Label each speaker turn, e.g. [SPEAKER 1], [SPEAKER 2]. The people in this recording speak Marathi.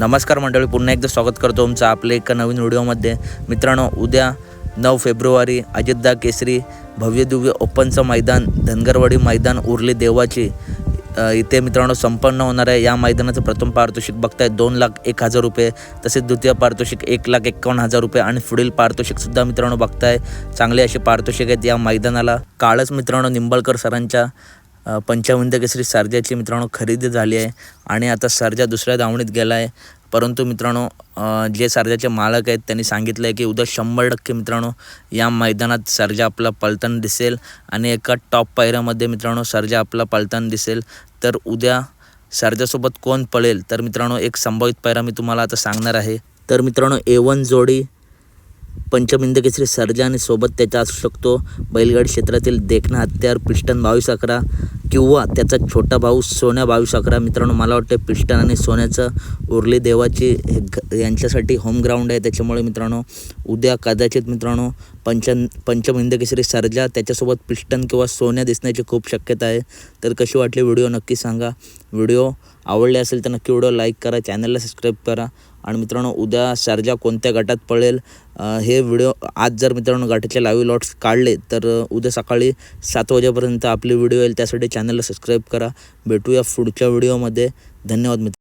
[SPEAKER 1] नमस्कार मंडळी पुन्हा एकदा स्वागत करतो तुमचं आपल्या एका नवीन व्हिडिओमध्ये. मित्रांनो उद्या नऊ फेब्रुवारी अजितदा केसरी भव्यदिव्य ओपनचं मैदान धनगरवाडी मैदान उरली देवाची. इथे मित्रांनो संपन्न होणार आहे. या मैदानाचं प्रथम पारितोषिक बघताय दोन लाख एक हजार रुपये. तसेच द्वितीय पारितोषिक एक लाख एक्कावन्न हजार रुपये. आणि पुढील पारितोषिकसुद्धा मित्रांनो बघताय. चांगले असे पारितोषिक आहेत या मैदानाला. कालच मित्रांनो निंबाळकर सरांच्या पंचावन्न केसरी सारजाची मित्रांनो खरेदी झाली आहे. आणि आता सारजा दुसऱ्या धावणीत गेला आहे परंतु मित्रांनो जे सर्जाचे मालक आहेत त्यांनी सांगितलं आहे की उद्या शंभर टक्के मित्रांनो या मैदानात सर्जा आपला पलतण दिसेल. आणि एका टॉप पायऱ्यामध्ये मित्रांनो सर्जा आपला पलतण दिसेल. तर उद्या सर्जासोबत कोण पळेल? तर मित्रांनो एक संभावित पायरा मी तुम्हाला आता सांगणार आहे. तर मित्रांनो ए वन जोडी पंचमिंद केसरी सर्जा आणि सोबत त्याचा असू शकतो. बैलगाडी क्षेत्रातील देखणा हत्यार पिष्टन बावीस अकरा किंवा त्याचा छोटा भाऊ सोन्या बावीस अकरा मित्रांनो मला वाटतं पिष्टन आणि सोन्याचं उरली देवाची हे ग- यांच्यासाठी होम ग्राउंड आहे. त्याच्यामुळे मित्रांनो उद्या कदाचित मित्रांनो पंच पंचमिंद केसरी सर्जा त्याच्यासोबत पिष्टन किंवा सोन्या दिसण्याची खूप शक्यता आहे. तर कशी वाटली व्हिडिओ नक्की सांगा. व्हिडिओ आवडले असेल तर नक्की व्हिडिओ लाईक करा चॅनलला सबस्क्राईब करा. आणि मित्रांनो उद्या शारजा कोणत्या गटात पळेल हे व्हिडिओ आज जर मित्रांनो गटाचे लाईव्ह लॉट्स काढले तर उद्या सकाळी सात वाजेपर्यंत आपले व्हिडिओ येईल. त्यासाठी चॅनलला सबस्क्राईब करा. भेटूया पुढच्या व्हिडिओमध्ये धन्यवाद मित्र